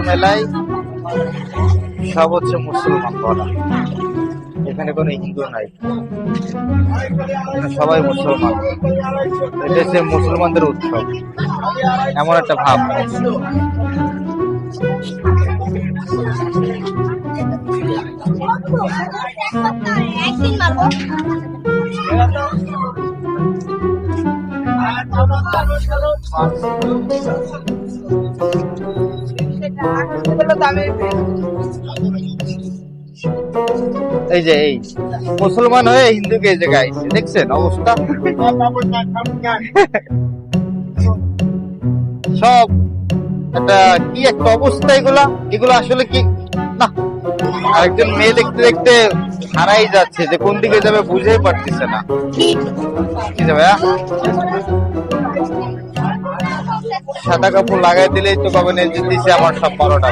মেলায় সব হচ্ছে মুসলমান বলা। এখানে কোনো হিন্দু নাই। সবাই মুসলমান। এটা হচ্ছে মুসলমানদের উৎসব। এমন একটা ভাব। এই যে, এই, মুসলমান হয়ে হিন্দুকে এই জায়গায় দেখছেন অবস্থা? সব একটা কি একটা অবস্থা এগুলা? এগুলো আসলে কি? না, আরেকজন মেয়ে দেখতে দেখতে হারাই যাচ্ছে, যে কোন দিকে যাবে বুঝেই পারতেছে না। কি যাবে হ্যাঁ? সাদা কাপড় লাগাই দিলেই তো কবে দিছে আমার সব বারোটা